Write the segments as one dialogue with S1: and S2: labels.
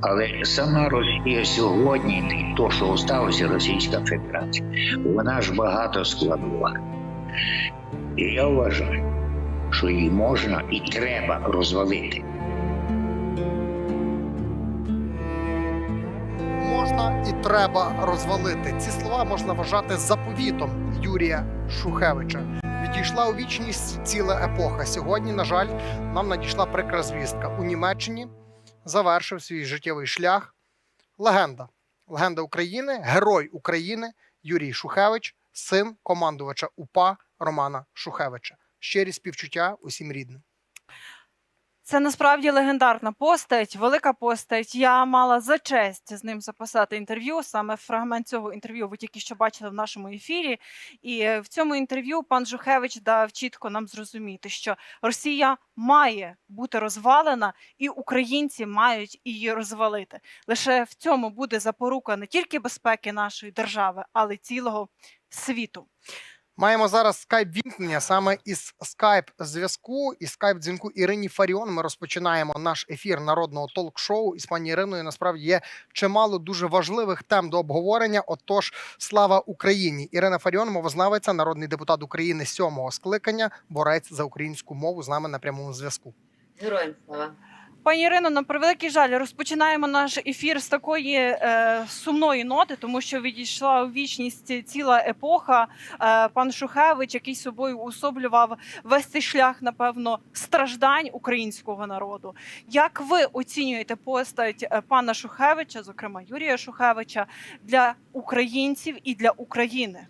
S1: Але сама Росія сьогодні, то, що сталося, Російська Федерація, вона ж багато складова. І я вважаю, що її можна і треба розвалити.
S2: можна і треба розвалити. Ці слова можна вважати заповітом Юрія Шухевича. Відійшла у вічність ціла епоха. Сьогодні, на жаль, нам надійшла прикра звістка. У Німеччині завершив свій життєвий шлях. Легенда. Легенда України, герой України Юрій Шухевич, син командувача УПА Романа Шухевича. Щирі співчуття усім рідним.
S3: Це насправді легендарна постать, велика постать. Я мала за честь з ним записати інтерв'ю. Саме фрагмент цього інтерв'ю ви тільки що бачили в нашому ефірі. І в цьому інтерв'ю пан Жухевич дав чітко нам зрозуміти, що Росія має бути розвалена, і українці мають її розвалити. Лише в цьому буде запорука не тільки безпеки нашої держави, але й цілого світу.
S2: Маємо зараз скайп вімкнення саме із скайп зв'язку і скайп дзвінку Ірині Фаріон. Ми розпочинаємо наш ефір народного толк-шоу. І з пані Іриною насправді є чимало дуже важливих тем до обговорення. Отож, слава Україні! Ірина Фаріон, мовознавиця, народний депутат України сьомого скликання, борець за українську мову з нами на прямому зв'язку.
S4: Героям слава.
S3: Пані Ірино, на превеликий жаль, розпочинаємо наш ефір з такої е, сумної ноти, тому що відійшла у вічність ціла епоха. Е, пан Шухевич, який собою уособлював весь цей шлях, напевно, страждань українського народу. Як ви оцінюєте постать е, пана Шухевича, зокрема Юрія Шухевича, для українців і для України?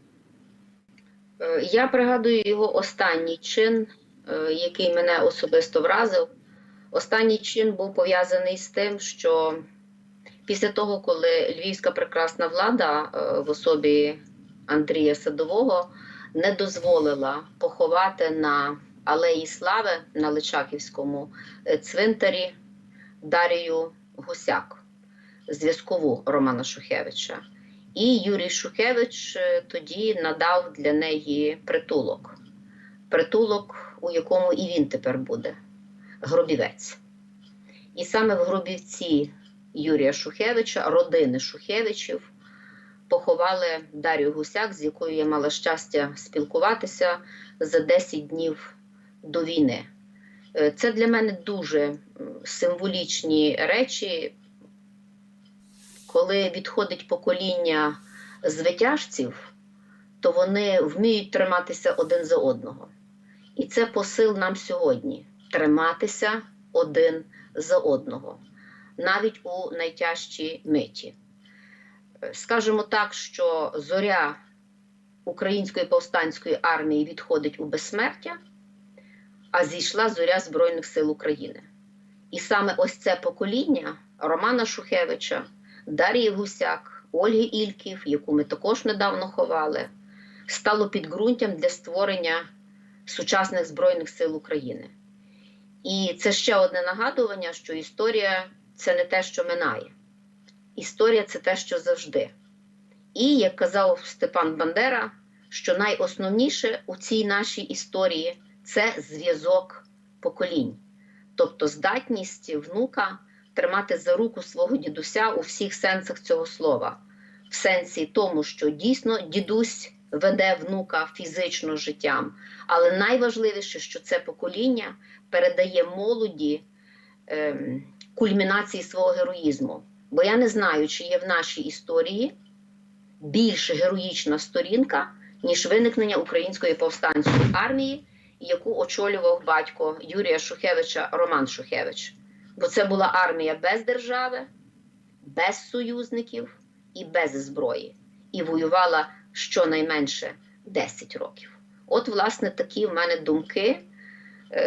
S4: Е, Я пригадую його останній чин, е, який мене особисто вразив. Останній чин був пов'язаний з тим, що після того, коли львівська прекрасна влада е, в особі Андрія Садового не дозволила поховати на Алеї Слави на Личаківському е, цвинтарі Дарію Гусяк, зв'язкову Романа Шухевича. І Юрій Шухевич е, тоді надав для неї притулок. Притулок, у якому і він тепер буде Гробівець. І саме в Гробівці Юрія Шухевича, родини Шухевичів, поховали Дар'ю Гусяк, з якою я мала щастя спілкуватися за 10 днів до війни. Е, Це для мене дуже символічні речі, коли відходить покоління звитяжців, то вони вміють триматися один за одного. І це посил нам сьогодні триматися один за одного, навіть у найтяжчій миті. Скажемо так, що зоря української повстанської армії відходить у безсмертя, а зійшла зоря Збройних сил України. І саме ось це покоління Романа Шухевича, Дар'ї Гусяк, Ольги Ільків, яку ми також недавно ховали, стало підґрунтям для створення сучасних Збройних сил України. І це ще одне нагадування, що історія це не те, що минає. Історія це те, що завжди. І, як казав Степан Бандера, що найосновніше у цій нашій історії це зв'язок поколінь, тобто здатність внука тримати за руку свого дідуся у всіх сенсах цього слова, в сенсі тому, що дійсно дідусь веде внука фізично життям, але найважливіше, що це покоління передає молоді ем, кульмінації свого героїзму. Бо я не знаю, чи є в нашій історії більш героїчна сторінка, ніж виникнення української повстанської армії, яку очолював батько Юрія Шухевича Роман Шухевич. Бо це була армія без держави, без союзників і без зброї. І воювала щонайменше 10 років. От, власне, такі в мене думки, е,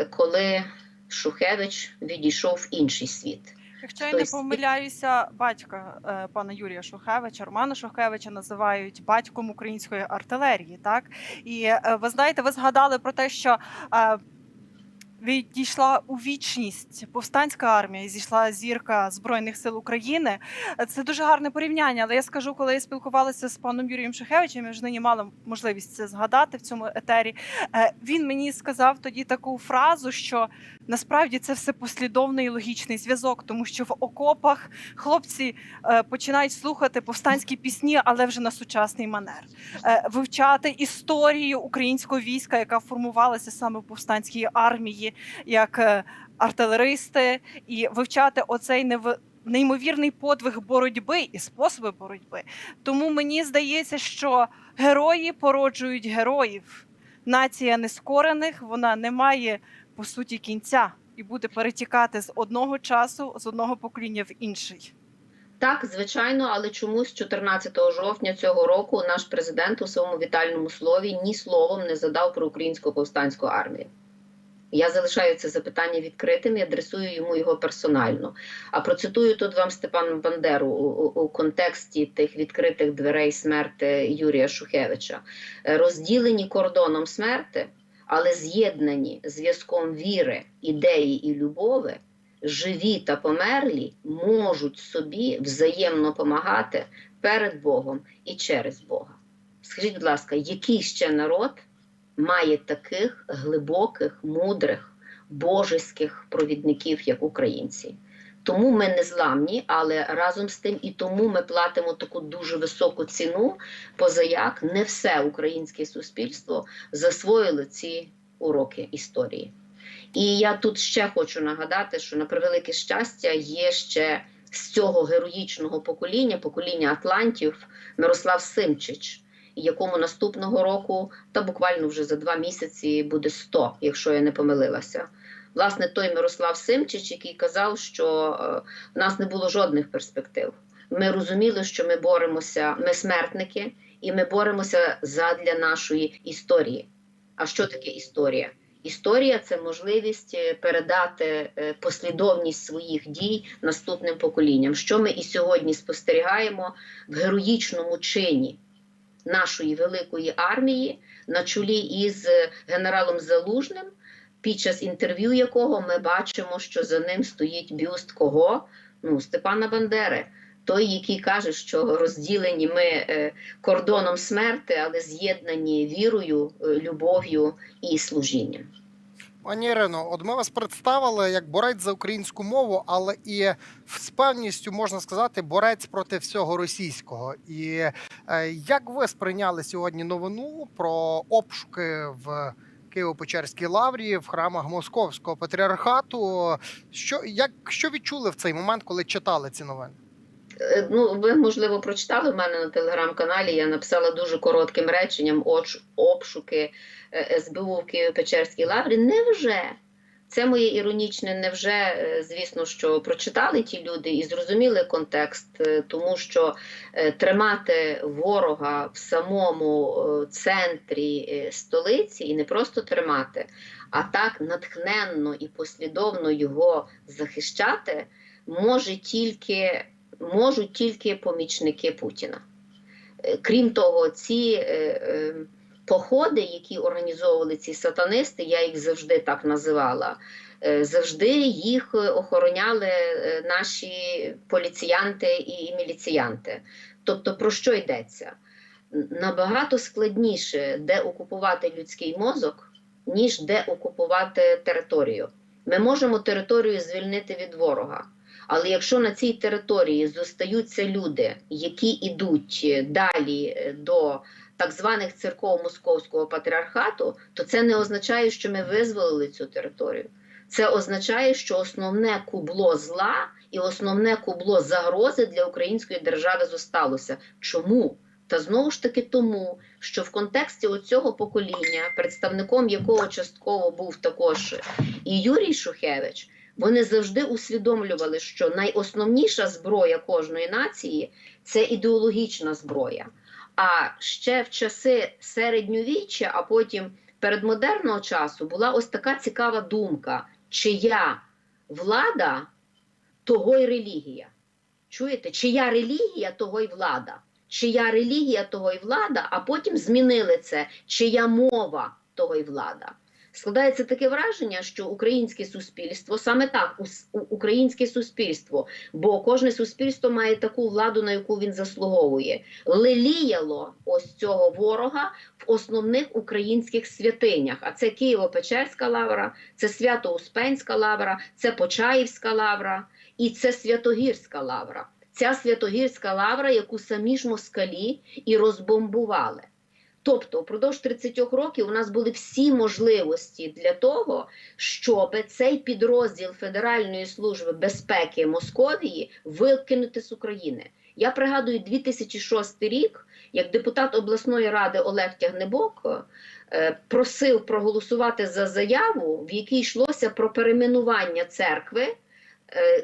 S4: коли Шухевич відійшов в інший світ.
S3: Якщо я не помиляюся, батька е, пана Юрія Шухевича, Романа Шухевича називають батьком української артилерії. Так і е, ви знаєте, ви згадали про те, що е, відійшла у вічність повстанська армія, і зійшла зірка Збройних сил України. Це дуже гарне порівняння. Але я скажу, коли я спілкувалася з паном Юрієм Шухевичем, я вже нині мала можливість це згадати в цьому етері. е, Він мені сказав тоді таку фразу, що насправді це все послідовний і логічний зв'язок, тому що в окопах хлопці е, починають слухати повстанські пісні, але вже на сучасний манер, Е, вивчати історію українського війська, яка формувалася саме в повстанській армії, як е, артилеристи, і вивчати оцей нев... неймовірний подвиг боротьби і способи боротьби. Тому мені здається, що герої породжують героїв. Нація нескорених вона не має по суті кінця і буде перетікати з одного часу, з одного покоління в інший.
S4: Так, звичайно, але чомусь 14 жовтня цього року наш президент у своєму вітальному слові ні словом не задав про українську повстанську армію. Я залишаю це запитання відкритим і адресую йому його персонально. А процитую тут вам Степана Бандеру у, у, у контексті тих відкритих дверей смерти Юрія Шухевича. Е, Розділені кордоном смерти, але з'єднані зв'язком віри, ідеї і любови, живі та померлі можуть собі взаємно помагати перед Богом і через Бога. Скажіть, будь ласка, який ще народ має таких глибоких, мудрих, божеських провідників, як українці? Тому ми не зламні, але разом з тим і тому ми платимо таку дуже високу ціну, позаяк не все українське суспільство засвоїло ці уроки історії. І я тут ще хочу нагадати, що на превелике щастя є ще з цього героїчного покоління, покоління Атлантів, Мирослав Симчич, якому наступного року, та буквально вже за два місяці буде 100, якщо я не помилилася. Власне, той Мирослав Симчич, який казав, що е, в нас не було жодних перспектив. Ми розуміли, що ми боремося, ми смертники, і ми боремося задля нашої історії. А що таке історія? Історія це можливість е, передати е, послідовність своїх дій наступним поколінням, що ми і сьогодні спостерігаємо в героїчному чині нашої великої армії на чолі із е, генералом Залужним, під час інтерв'ю якого ми бачимо, що за ним стоїть бюст кого? Ну, Степана Бандери. Той, який каже, що розділені ми е, кордоном смерти, але з'єднані вірою, е, любов'ю і служінням.
S2: Пані Ірино, от ми вас представили як борець за українську мову, але і з певністю можна сказати борець проти всього російського. І е, як ви сприйняли сьогодні новину про обшуки в Києво-Печерській лаврі в храмах Московського патріархату? Що як що відчули в цей момент, коли читали ці новини?
S4: Е, Ну, ви, можливо, прочитали в мене на телеграм-каналі. Я написала дуже коротким реченням «Оч- обшуки е, СБУ в Києво-Печерській лаврі. Невже? Це моє іронічне невже, е, звісно, що прочитали ті люди і зрозуміли контекст, тому що тримати ворога в самому центрі столиці і не просто тримати, а так натхненно і послідовно його захищати може тільки можуть тільки помічники Путіна. Е, Крім того, ці е, е, походи, які організовували ці сатанисти, я їх завжди так називала. Завжди їх охороняли наші поліціянти і міліціянти. Тобто, про що йдеться? Набагато складніше де окупувати людський мозок, ніж де окупувати територію. Ми можемо територію звільнити від ворога. Але якщо на цій території зостаються люди, які йдуть е, далі е, до так званих церков Московського патріархату, то це не означає, що ми визволили цю територію. Це означає, що основне кубло зла і основне кубло загрози для української держави зосталося. Чому? Та знову ж таки тому, що в контексті оцього покоління, представником якого частково був також і Юрій Шухевич, вони завжди усвідомлювали, що найосновніша зброя кожної нації це ідеологічна зброя. А ще в часи середньовіччя, а потім передмодерного часу була ось така цікава думка: чия влада, того й релігія. Чуєте, чия релігія, того й влада, чия релігія, того й влада, а потім змінили це, чия мова, того й влада. Складається таке враження, що українське суспільство саме так, українське суспільство, бо кожне суспільство має таку владу, на яку він заслуговує, леліяло ось цього ворога в основних українських святинях. А це Києво-Печерська лавра, це Свято-Успенська лавра, це Почаївська лавра і це Святогірська лавра. Ця Святогірська лавра, яку самі ж москалі і розбомбували. Тобто, впродовж 30 років у нас були всі можливості для того, щоб цей підрозділ Федеральної служби безпеки Московії викинути з України. Я пригадую 2006 рік, як депутат обласної ради Олег Тягнебок е, просив проголосувати за заяву, в якій йшлося про перейменування церкви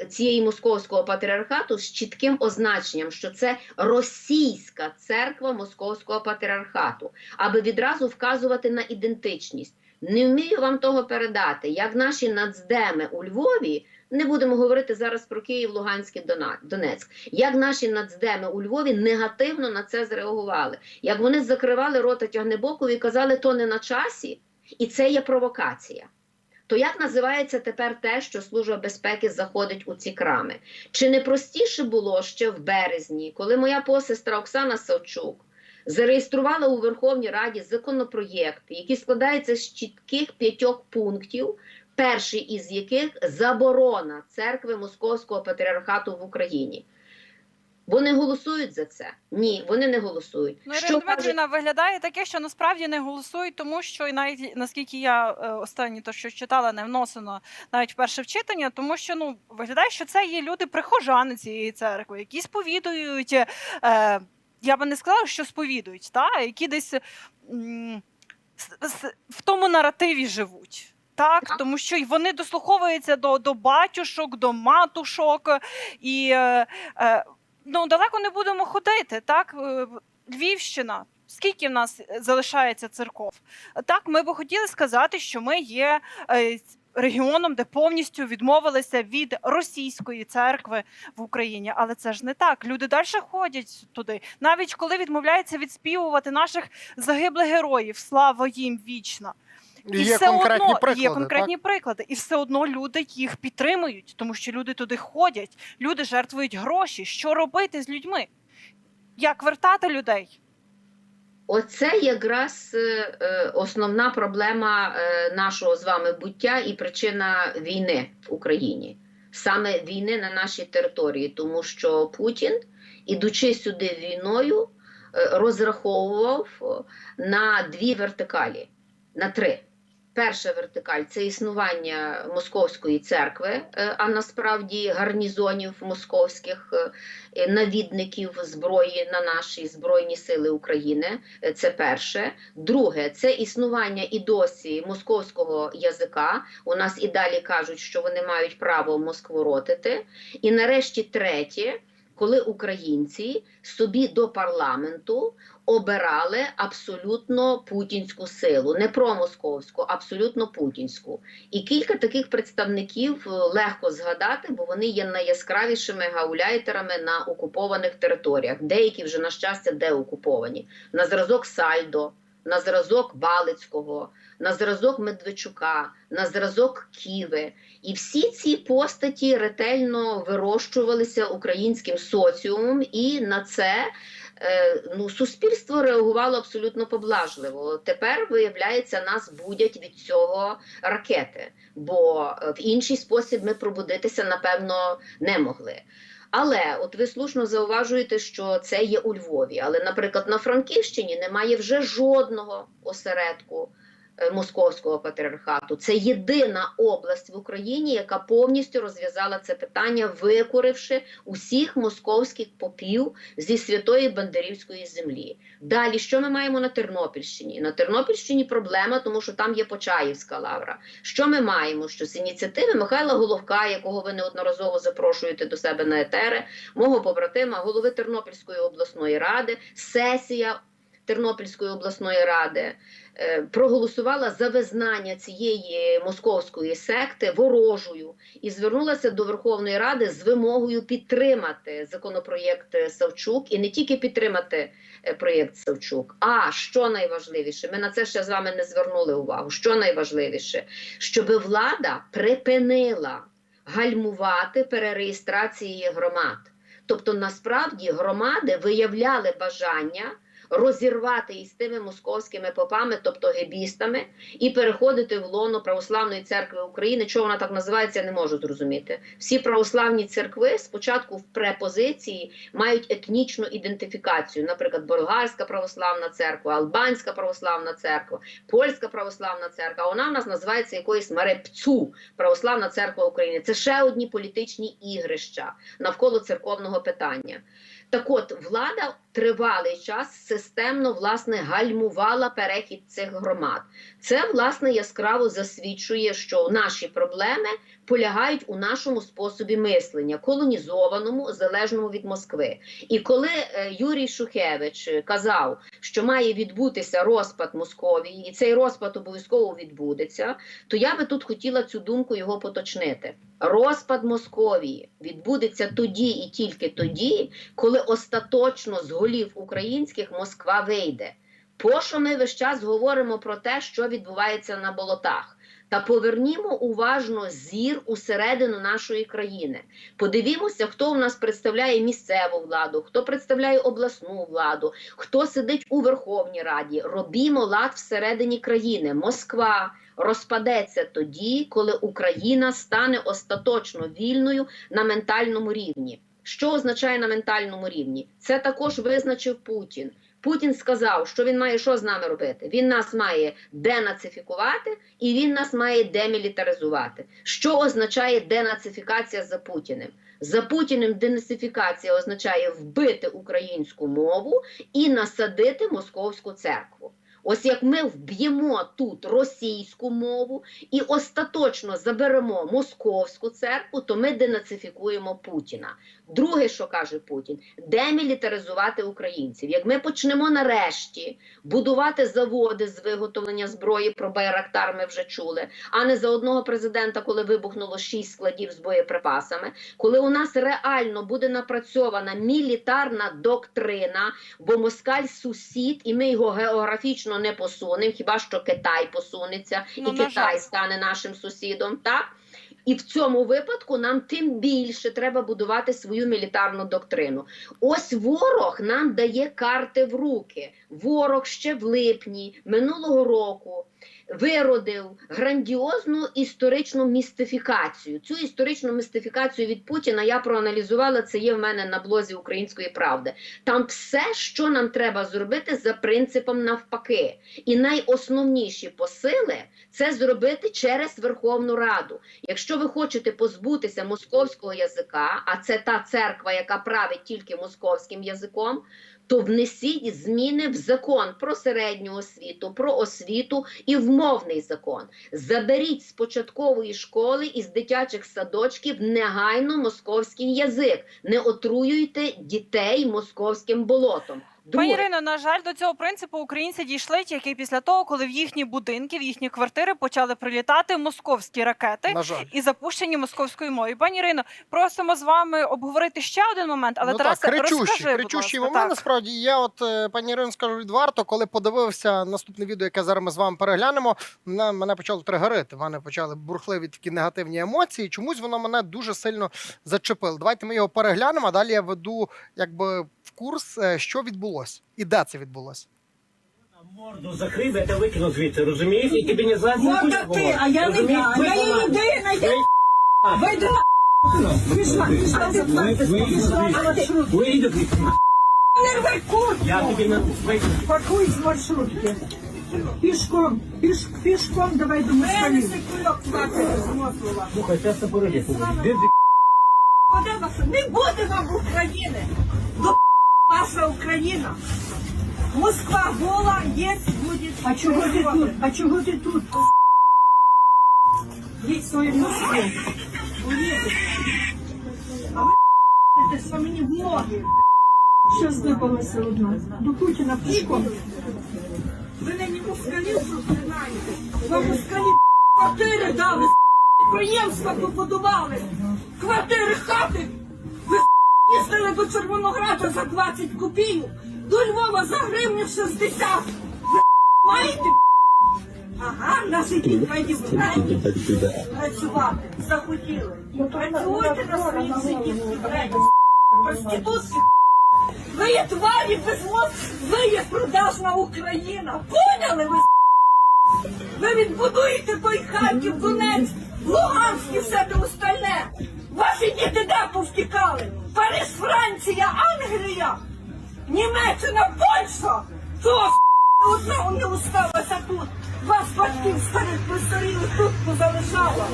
S4: цієї московського патріархату з чітким означенням, що це російська церква московського патріархату, аби відразу вказувати на ідентичність. Не вмію вам того передати, як наші нацдеми у Львові. Не будемо говорити зараз про Київ, Луганськ і Дона- Донецьк. Як наші нацдеми у Львові негативно на це зреагували, як вони закривали рота тягнебоку і казали, то не на часі, і це є провокація. То як називається тепер те, що Служба безпеки заходить у ці крами? Чи не простіше було ще в березні, коли моя посестра Оксана Савчук зареєструвала у Верховній Раді законопроєкт, який складається з чітких п'ятьох пунктів, перший із яких заборона церкви Московського патріархату в Україні? Вони голосують за це? Ні, вони не голосують.
S3: Ну,
S4: Що
S3: Дмитрівна, виглядає таке, що насправді не голосують, тому що і навіть наскільки я е, останні то, що читала, не вносено навіть в перше вчитання, тому що ну виглядає, що це є люди прихожани цієї церкви, які сповідують. Е, я би не сказала, що сповідують, та які десь м, в тому наративі живуть. Так, тому що вони дослуховуються до, до батюшок, до матушок, і е, е, ну далеко не будемо ходити. Так, Е, Львівщина. Скільки в нас залишається церков? Так, ми би хотіли сказати, що ми є е, регіоном, де повністю відмовилися від російської церкви в Україні. Але це ж не так. Люди далі ходять туди. Навіть коли відмовляються відспівувати наших загиблих героїв, слава їм вічна.
S2: І є конкретні
S3: одно
S2: приклади.
S3: є конкретні приклади, і все одно люди їх підтримують, тому що люди туди ходять, люди жертвують гроші. Що робити з людьми? Як вертати людей?
S4: Оце якраз е, е, основна проблема е, нашого з вами буття і причина війни в Україні, саме війни на нашій території, тому що Путін, ідучи сюди війною, розраховував на дві вертикалі, на три. Перша вертикаль це існування московської церкви, е, а насправді гарнізонів московських е, навідників зброї на наші збройні сили України. Е, Це перше. Друге, це існування і досі московського язика. У нас і далі кажуть, що вони мають право Москву ротити. І нарешті третє, коли українці собі до парламенту обирали абсолютно путінську силу, не промосковську, абсолютно путінську. І кілька таких представників е, легко згадати, бо вони є найяскравішими гауляйтерами на окупованих територіях. Деякі вже, на щастя, деокуповані. На зразок Сальдо, на зразок Балицького, на зразок Медведчука, на зразок Ківи. І всі ці постаті ретельно вирощувалися українським соціумом, і на це ну, суспільство реагувало абсолютно поблажливо. Тепер, виявляється, нас будять від цього ракети, бо е, в інший спосіб ми пробудитися, напевно, не могли. Але от ви слушно зауважуєте, що це є у Львові. Але, наприклад, на Франківщині немає вже жодного осередку е, московського патріархату. Це єдина область в Україні, яка повністю розв'язала це питання, викоривши усіх московських попів зі святої Бандерівської землі. Далі, що ми маємо на Тернопільщині? На Тернопільщині проблема, тому що там є Почаївська лавра. Що ми маємо? Що з ініціативи Михайла Головка, якого ви неодноразово запрошуєте до себе на етери, мого побратима, голови Тернопільської обласної ради, сесія Тернопільської обласної ради е, проголосувала за визнання цієї московської секти ворожою і звернулася до Верховної Ради з вимогою підтримати законопроєкт Савчук і не тільки підтримати е, проєкт Савчук, а що найважливіше, ми на це ще з вами не звернули увагу. Що найважливіше, щоб влада припинила гальмувати перереєстрації громад. Тобто, насправді громади виявляли бажання розірвати із тими московськими попами, тобто гебістами, і переходити в лоно Православної церкви України. Чого вона так називається, я не можу зрозуміти. Всі православні церкви спочатку в препозиції мають етнічну ідентифікацію, наприклад, Болгарська православна церква, Албанська православна церква, Польська православна церква. Вона в нас називається якоюсь Марепцю, Православна церква України. Це ще одні політичні ігрища навколо церковного питання. Так от, влада тривалий час системно власне гальмувала перехід цих громад. Це власне яскраво засвідчує, що наші проблеми полягають у нашому способі мислення, колонізованому, залежному від Москви. І коли е, Юрій Шухевич казав, що має відбутися розпад Московії, і цей розпад обов'язково відбудеться, то я би тут хотіла цю думку його поточнити. Розпад Московії відбудеться тоді і тільки тоді, коли остаточно з голів українських Москва вийде. Пощо ми весь час говоримо про те, що відбувається на болотах? Та повернімо уважно зір усередину нашої країни. Подивімося, хто у нас представляє місцеву владу, хто представляє обласну владу, хто сидить у Верховній Раді. Робімо лад всередині країни. Москва розпадеться тоді, коли Україна стане остаточно вільною на ментальному рівні. Що означає на ментальному рівні? Це також визначив Путін. Путін сказав, що він має що з нами робити? Він нас має денацифікувати і він нас має демілітаризувати. Що означає денацифікація за Путіним? За Путіним денацифікація означає вбити українську мову і насадити московську церкву. Ось як ми вб'ємо тут російську мову і остаточно заберемо московську церкву, то ми денацифікуємо Путіна. Друге, що каже Путін, демілітаризувати українців. Як ми почнемо нарешті будувати заводи з виготовлення зброї про Байрактар, ми вже чули, а не за одного президента, коли вибухнуло шість складів з боєприпасами, коли у нас реально буде напрацьована мілітарна доктрина, бо москаль сусід, і ми його географічно не посунемо, хіба що Китай посунеться,
S3: Ну,
S4: і
S3: на
S4: Китай стане нашим сусідом, так? І в цьому випадку нам тим більше треба будувати свою мілітарну доктрину. Ось ворог нам дає карти в руки. Ворог ще в липні минулого року виродив грандіозну історичну містифікацію. Цю історичну містифікацію від Путіна я проаналізувала. Це є в мене на блозі Української правди. Там все, що нам треба зробити за принципом навпаки. І найосновніші посили це зробити через Верховну Раду. Якщо ви хочете позбутися московського язика, а це та церква, яка править тільки московським язиком, то внесіть зміни в закон про середню освіту, про освіту і в мовний закон. Заберіть з початкової школи і з дитячих садочків негайно московський язик. Не отруюйте дітей московським болотом.
S3: Пані Ірино, на жаль, до цього принципу українці дійшли тільки після того, коли в їхні будинки, в їхні квартири почали прилітати московські ракети.
S2: На жаль.
S3: І запущені московською мовою. Пані Ірино, просимо з вами обговорити ще один момент, але
S2: ну
S3: Тарасе,
S2: так, кричущий,
S3: розкажи,
S2: кричущий
S3: будь ласка,
S2: момент.
S3: так.
S2: Насправді, я от е, пані Ірино скажу відверто, коли подивився наступне відео, яке зараз ми з вами переглянемо, мене, мене почало тригерити. В мене почали бурхливі такі негативні емоції. Чомусь воно мене дуже сильно зачепило. Давайте ми його переглянемо. А далі я веду якби в курс, е, що відбулося і де це відбулося.
S5: Морду закрив, я тебе викину звідси, розумієш? І тобі не задню
S6: Вот так ти, а я не я. Я є людина, я вийди на пішла, пішла пішла на маршрут.
S5: Вийди.
S6: Не рви куртку,
S5: Я тобі не викину.
S6: пакуй з маршрутки. Пішком, піш, пішком давай до москалів.
S5: Слухай, зараз це породять. Де
S6: Не буде вам України. До наша Україна. Москва гола, є, буде. А чого ти тут? А чого ти тут? Їдь своїм Москві. Уїдеш. А ви ти мені в ноги. Що здибалася одна? До Путіна пішком. Ви нині москалів знаєте. Вам москалі квартири дали, підприємства побудували, квартири, хати. Їздили до Червонограда за 20 копійок, до Львова за гривню 60. Ви маєте? Ага, наші дітей працювати. Захотіли. Працюйте на своїй сидівці, проститутки. Ви є тварі без мозку, ви є продажна Україна. Поняли ви? Ви відбудуєте той Харків, Донець, Луганськ і все те остальне. Ваші діти де повтікали? Париж, Франція, Англія, Німеччина, Польща. То одна не осталася тут. Вас батьків старих постарілих тут позалишала.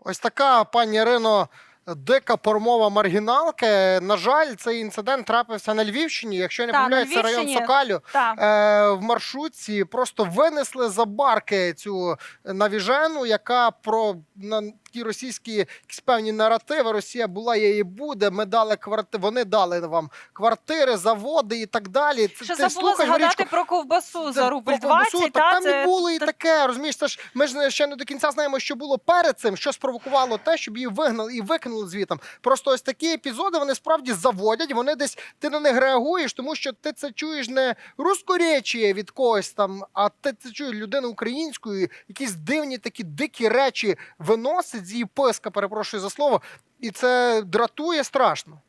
S2: Ось така пані Ірино. Дика промова маргіналки. На жаль, цей інцидент трапився на Львівщині. Якщо я не помиляюсь, це район Сокалю. Е, в маршрутці просто винесли за барки цю навіжену, яка про на ті російські якісь певні наративи. Росія була є і буде. Ми дали кварти... Вони дали вам квартири, заводи і так далі. Це
S3: Ще
S2: ти
S3: забула
S2: слухаєш,
S3: згадати
S2: Марічко,
S3: про ковбасу за рубль
S2: по ковбасу,
S3: 20.
S2: так
S3: Та,
S2: там
S3: це...
S2: і було і
S3: та-
S2: таке. Розумієш, це ж ми ж ще не до кінця знаємо, що було перед цим, що спровокувало те, щоб її вигнали і викинули звітом. Просто ось такі епізоди вони справді заводять. Вони десь ти на них реагуєш, тому що ти це чуєш не рускоречі від когось там, а ти це чуєш людину українською, якісь дивні такі дикі речі виносить з її писка, перепрошую за слово, і це дратує страшно.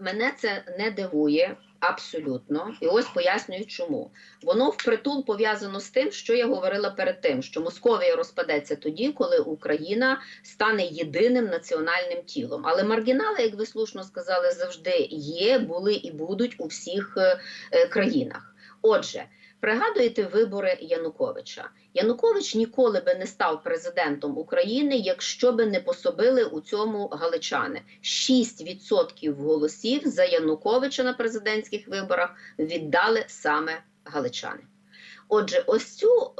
S4: Мене це не дивує абсолютно. І ось пояснюю, чому. Воно впритул пов'язано з тим, що я говорила перед тим, що Московія розпадеться тоді, коли Україна стане єдиним національним тілом. Але маргінали, як ви слушно сказали, завжди є, були і будуть у всіх е, е, країнах. Отже. Пригадуєте вибори Януковича? Янукович ніколи би не став президентом України, якщо би не пособили у цьому галичани. 6% голосів за Януковича на президентських виборах віддали саме галичани. Отже, ось цю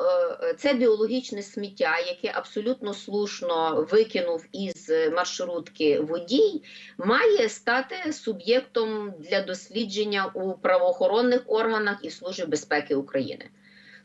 S4: е, це біологічне сміття, яке абсолютно слушно викинув із маршрутки водій, має стати суб'єктом для дослідження у правоохоронних органах і Службі безпеки України.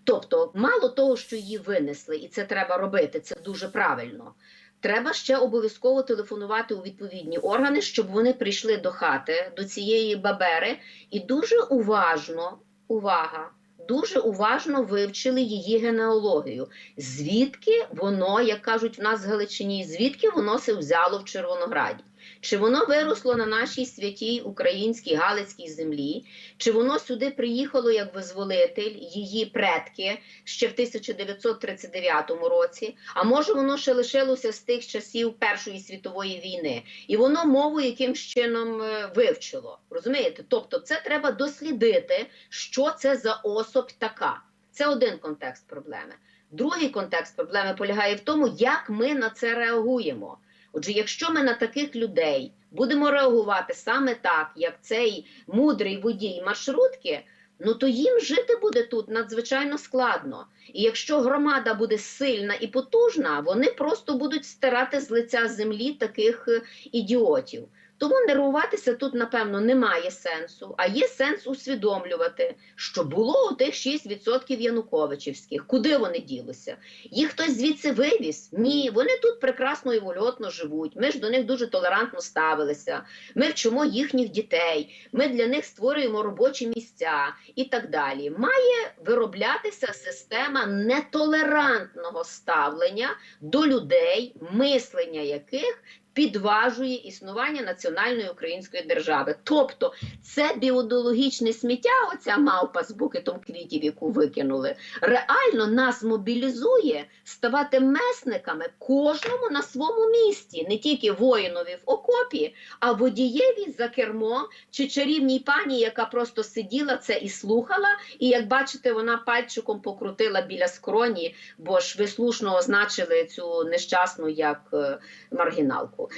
S4: Тобто, мало того, що її винесли, і це треба робити, це дуже правильно. Треба ще обов'язково телефонувати у відповідні органи, щоб вони прийшли до хати, до цієї бабери, і дуже уважно, увага, дуже уважно вивчили її генеалогію. Звідки воно, як кажуть в нас в Галичині, звідки воно се взяло в Червонограді? Чи воно виросло на нашій святій українській Галицькій землі, чи воно сюди приїхало як визволитель, її предки ще в 1939 році, а може воно ще лишилося з тих часів Першої світової війни, і воно мову якимсь чином е, вивчило. Розумієте? Тобто, це треба дослідити, що це за особ така. Це один контекст проблеми. Другий контекст проблеми полягає в тому, як ми на це реагуємо. Отже, якщо ми на таких людей будемо реагувати саме так, як цей мудрий водій маршрутки, ну то їм жити буде тут надзвичайно складно. І якщо громада буде сильна і потужна, вони просто будуть стирати з лиця землі таких е, ідіотів. Тому нервуватися тут, напевно, немає сенсу, а є сенс усвідомлювати, що було у тих 6% Януковичівських. Куди вони ділися? Їх хтось звідси вивіз? Ні, вони тут прекрасно і вольотно живуть. Ми ж до них дуже толерантно ставилися. Ми вчимо їхніх дітей, ми для них створюємо робочі місця і так далі. Має вироблятися система нетолерантного ставлення до людей, мислення яких підважує існування національної української держави. Тобто це біодологічне сміття, оця мавпа з букетом квітів, яку викинули, реально нас мобілізує ставати месниками кожному на своєму місці, не тільки воїнові в окопі, а водієві за кермом чи чарівній пані, яка просто сиділа це і слухала. І як бачите, вона пальчиком покрутила біля скроні, бо ж ви слушно означили цю нещасну як е,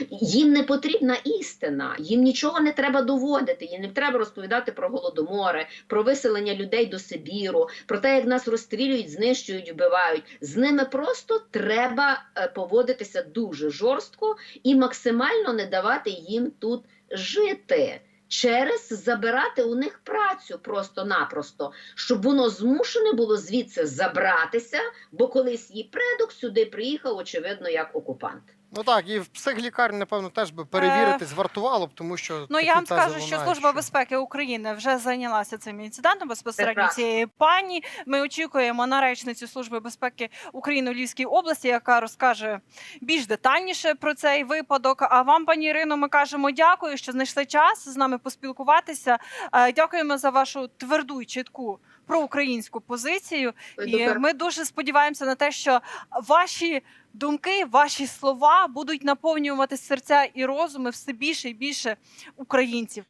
S4: Їм не потрібна істина, їм нічого не треба доводити, їм не треба розповідати про голодомори, про виселення людей до Сибіру, про те, як нас розстрілюють, знищують, вбивають. З ними просто треба е, поводитися дуже жорстко і максимально не давати їм тут жити. через забирати у них працю просто-напросто, щоб воно змушене було звідси забратися, бо колись її предок сюди приїхав, очевидно, як окупант.
S2: Ну так, і в психлікарні, напевно, теж би перевірити звартувало б, тому що.
S3: Ну я вам скажу, що Служба безпеки України вже зайнялася цим інцидентом безпосередньо
S4: Прекрасно.
S3: цієї пані. Ми очікуємо на речницю Служби безпеки України у Львівській області, яка розкаже більш детальніше про цей випадок. А вам, пані Ірино, ми кажемо дякую, що знайшли час з нами поспілкуватися. Е, Дякуємо за вашу тверду і чітку проукраїнську позицію. І
S4: Супер.
S3: ми дуже сподіваємося на те, що ваші думки, ваші слова будуть наповнювати серця і розуми все більше і більше українців.